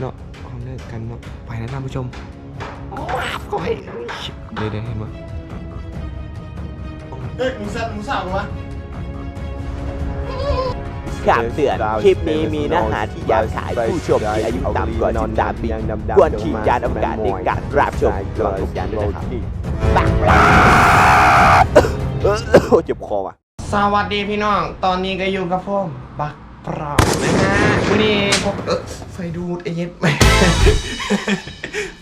เนาะเขาเลิกกันเนาะไปนะท่านผู้ชมมาบก็ให้เดี๋ยวเดี๋ยวให้มาเฮ้ยมึงสั่นมึงสั่งวะคำเตือน คลิปนี้มีเนื้อหาที่หยาบคายผู้ชมที่อายุต่ำกว่า13ปีควรฉีดยาดำการในการรับชมระวังทุกอย่างด้วยนะครับบักโอ้เจ็บคอว่ะ สวัสดีพี่น้อง ตอนนี้ก็อยู่กับผมบักเปล่านะฮะวั นนี้พกเออไฟดูดไอเย็ดแม่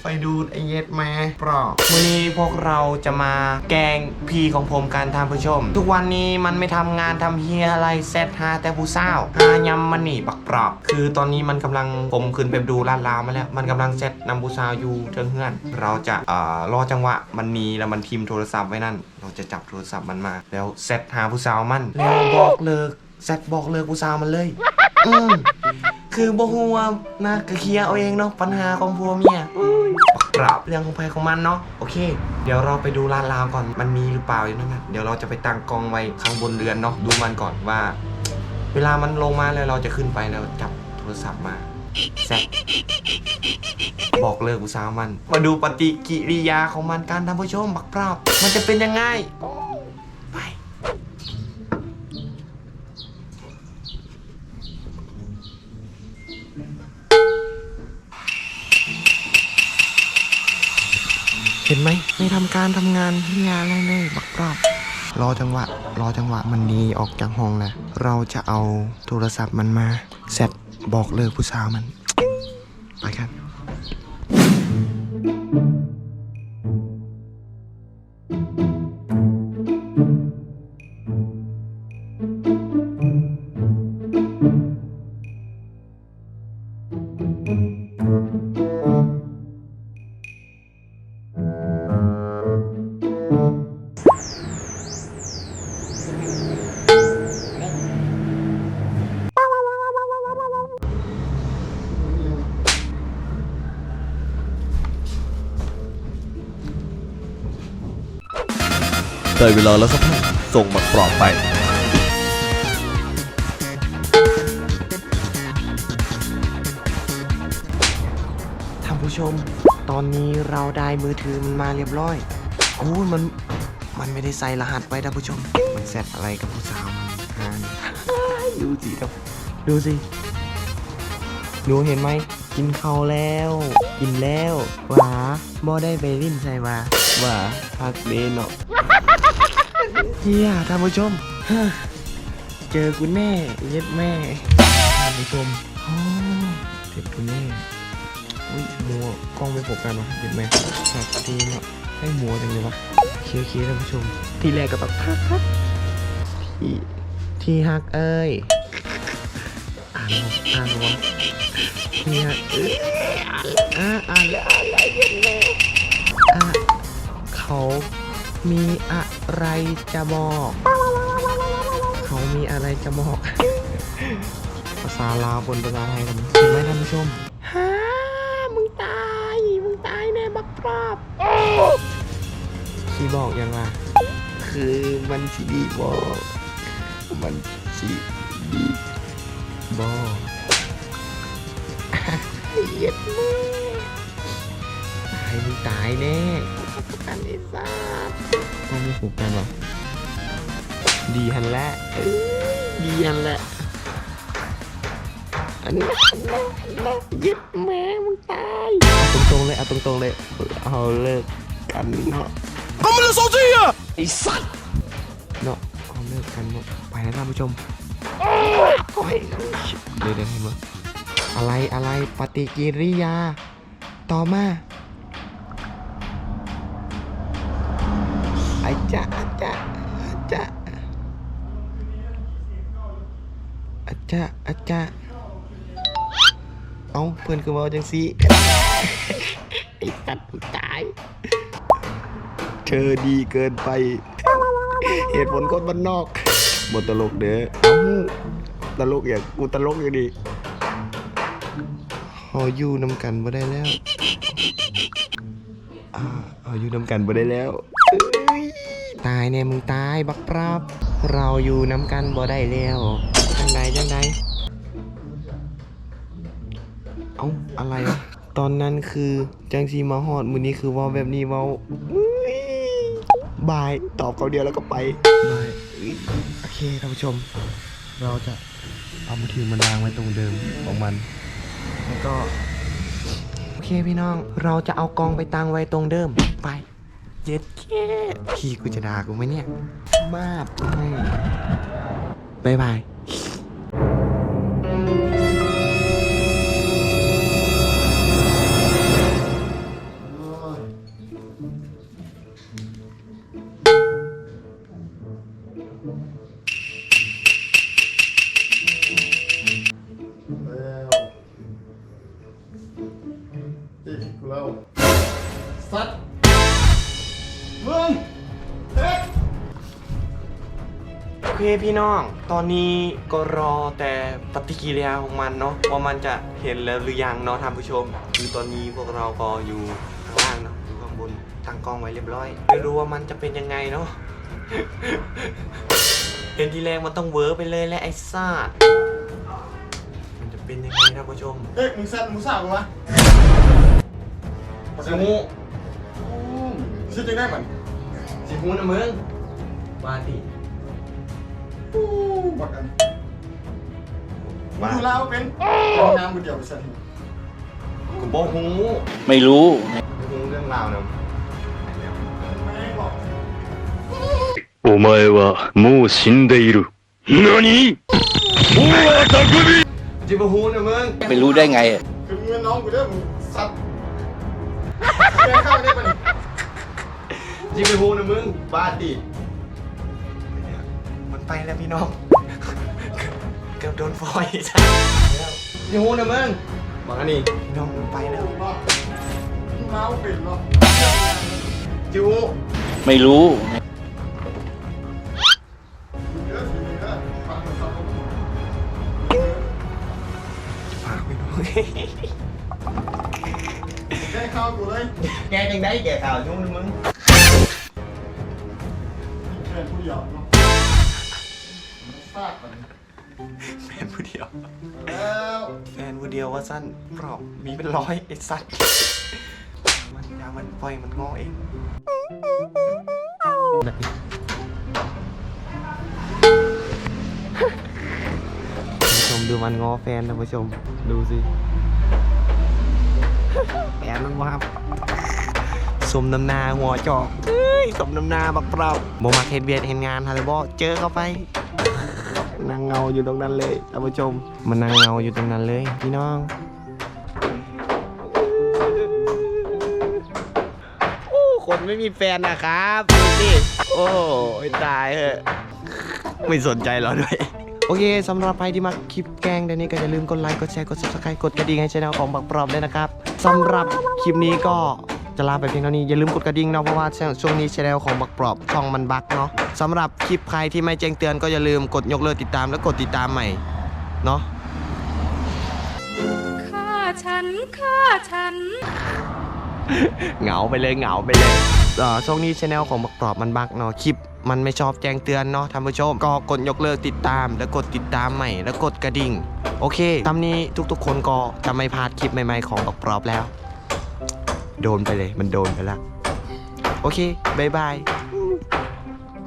ไฟดูดไอเย็ดแม่ปล่าวันนี้พวกเราจะมาแกงพีของผมการทำผู้ชม ทุกวันนี้มันไม่ทำงานทำเฮียอะไรเซตหาแต่ผู้เศร้าหายำมันหนีบักปล่าคือตอนนี้มันกำลังผมขึ้นไปดูลาดลาวมาแล้ว มันกำลังเซตนำผู้สาวอยู่เทิงเฮือน เราจะเอ่อรอจังหวะมันหนีแล้วมันพิมพ์โทรศัพท์ไว้นั่น เราจะจับโทรศัพท์มันมา แล้วเซตหาผู้สาวมันแล้วบอกเลิกเซตบอกเลิกผู้สาวมันเลย อืมคือบ่ฮู้ว่านะก็เคลียร์เอาเองเนาะปัญหาของผัวเมียปรับเรื่องของใครของมันเนาะโอเค เดี๋ยวเราไปดูลาดลาวก่อนมันมีหรือเปล่าอยู่นั่นนะเดี๋ยวเราจะไปตั้งกองไว้ข้างบนเรือนเนาะดูมันก่อนว่า เวลามันลงมาแล้วเราจะขึ้นไปแล้วจับโทรศัพท์มาแซะบอกเลิกอุตสาหมัน มาดูปฏิกิริยาของมันการทำผู้ชมบักปราบมันจะเป็นยังไง ห็นไหมไม่ทำการทำงานที่งานอะไรเลยบักรอบรอจังหวะ รอจังหวะมันดีออกจากห้องแหละเราจะเอาโทรศัพท์มันมาเสร็จบอกเลิกผู้สาวมัน ไปกัน ได้เวลาแล้วครับท่านส่งหมักปลอบไป ท่านผู้ชม ตอนนี้เราได้มือถือมันมาเรียบร้อยโอ้ยมันมันไม่ได้ใส่รหัสไว้ท่านผู้ชม มันแซดอะไรกับผู้สาวมันฮานดูสิครับดูสิหนูเห็นไหมกินข้าวแล้ว กินแล้วหวาบ่ได้ไปริ้นใส่มาหวาพักเดนเนาะ เฮียท่านผู้ชม เจอกูแน่เย็ดแม่ท่านผู้ชมโอ้เจอกูแน่อุ้ยมัวกล้องไม่โฟกัสวะเห็นไหมครับทีเนาะให้มัวจังเลยวะเคี้ยวเคี้ยวท่านผู้ชม ทีแรกก็แบบทักทักที่ที่ฮักเอ้ยอ่านวะอ่านวะที่ฮักเอ้ยอ่านอ่านแล้วอ่านแล้วเย็นแล้วอะเขา มีอะไรจะบอก เขามีอะไรจะบอก ภาษาลาวบนภาษาไทยกันเห็นไหมท่านผู้ชมฮ่ามึงตาย มึงตายแน่บักปราบที่บอกยังไงคือมันสิดีบอก มันสิดีบอกเหี้ย็ดแม่ตายมึงตายแน่ กันไอ้สัสต้องมีหูกันเหรอดีฮันแหละเอ้ยดีฮันแหละอันนี้อันนี้อันนี้ยึดแม่มึงตายเอาตรงๆเลยเอาตรงๆเลยเอาเลิกกันเนาะก็มันโซเชียไอ้สัตว์เนาะเอาเลิกกันเนาะไปนะท่านผู้ชมก็ให้เดี๋ยวเดี๋ยวให้มาอะไรอะไรปฏิกิริยา ต่อมา จ๊ะอาจ๊ะอาจ๊ะอาจ๊ะอาจ๊ะเอาเพื่อนคือเว่าจังสิไอ้สัตว์ตาย เธอดีเกินไป เหตุผลคนบ้านนอกบนตลกเด้อเอาตลกอย่างกูตลกอย่างดีเฮาอยู่นำกันบ่ได้แล้วอ่าเฮาอยู่นำกันบ่ได้แล้ว ตายแน่มึงตายบักปรับ เราอยู่นำกันบ่ได้แล้วจังใดจังใดเอ้าอะไรวะตอนนั้นคือจังซีมาฮอดมือนี้คือเว่าแบบนี้เว่าอุ๊ยบายตอบเขาเดียวแล้วก็ไปบายอุ๊ยโอเคท่านผู้ชม เราจะเอามือถือมันวางไว้ตรงเดิมของมัน แล้วก็ โอเคพี่น้องเราจะเอากองไปตั้งไว้ตรงเดิมไป เย็ดแค่พี่กูจะด่ากูไหมเนี่ย มาบให้บายบาย เคพี่น้อง ตอนนี้ก็รอแต่ปฏิกิริยาของมันเนาะว่ามันจะเห็นแล้วหรือยังเนาะท่านผู้ชม คือตอนนี้พวกเราก็อยู่ข้างล่างเนาะอยู่ข้างบนตั้งกล้องไว้เรียบร้อยไม่รู้ว่ามันจะเป็นยังไงเนาะเห็นทีแรกมันต้องเวอร์ไปเลยแหละไอ้ซาดมันจะเป็นยังไงท่านผู้ชมเฮ้ยมึงสัตว์มึงสาววะสิฮูชิดยังได้มันสิฮูนะมึงบาติ อู้บักอันมึงดูแล้วเป็นน้ำกูเดียวไปสัตว์ กูบอกฮู ไม่รู้ ไม่ฮูเรื่องราวนะ ไม่บอก お前はもう死んでいる。何大和匠 จิบฮูนะมึง ไม่รู้ได้ไง คือเงินน้องกูเด้อมึงสัตว์แกข้าวได้ปะนี่ จิบฮูนะมึงบาติมัน ไปแล้วพี่น้อง เกือบโดนฟอยจ้ะจิบฮูนะมึงบอกอันนี้พี่น้องมันไปแล้วบอกมึงเมาเป็นเนาะจิบฮูไม่รู้เยอะสิเยอะฟังมันสัตว์ฝากไปดูแกข้าวกูเลยแกจังได้แกข่าวยุ่งนะมึงแค่ผู้เดียวเนาะ ฟาดมันแฟนผู้เดียว แล้วแฟนผู้เดียวว่าสั้นเปล่ามีเป็นร้อยไอ้สัตว์มันยามันปล่อยมันงอเองท่านผู้ชมดูมันงอแฟนท่านผู้ชมดูสิแฟนมันว่าสมน้ำหนาหัวจอกเอ้ยสมน้ำหนาบักเปล่าโมมาเห็นเวียนเห็นงานฮะเลยบอเจอเข้าไป นั่งเงาอยู่ตรงนั้นเลยท่านผู้ชม มันนั่งเงาอยู่ตรงนั้นเลยพี่น้อง โอ้คนไม่มีแฟนนะครับดูสิโอ้ยตายเหอะไม่สนใจเราด้วย โอเคสำหรับใครที่มาคลิปแกล้งเดี๋ยวนี้ก็อย่าลืมกดไลค์ กดแชร์ กด subscribe กดกระดิ่งให้ช่องของบักปรอบด้วยนะครับสำหรับคลิปนี้ก็ จะลาไปเพียงเท่านี้ อย่าลืมกดกระดิ่งเนาะเพราะว่าช่วงนี้ช่องของบักปรอบช่องมันบักเนาะสำหรับคลิปใครที่ไม่แจ้งเตือนก็อย่าลืมกดยกเลิกติดตามแล้วกดติดตามใหม่เนาะฆ่าฉันฆ่าฉัน เหงาไปเลยเหงาไปเลยเอ่อช่วงนี้ช anel ของบักปรอบมันบักเนาะคลิปมันไม่ชอบแจ้งเตือนเนาะท่านผู้ชมก็กดยกเลิกติดตาม แล้วกดติดตามใหม่ แล้วกดกระดิ่ง โอเคตามนี้ทุกๆ คนก็จะไม่พลาดคลิปใหม่ๆของบักปรอบแล้ว โดนไปเลย มันโดนไปแล้วโอเคบายบาย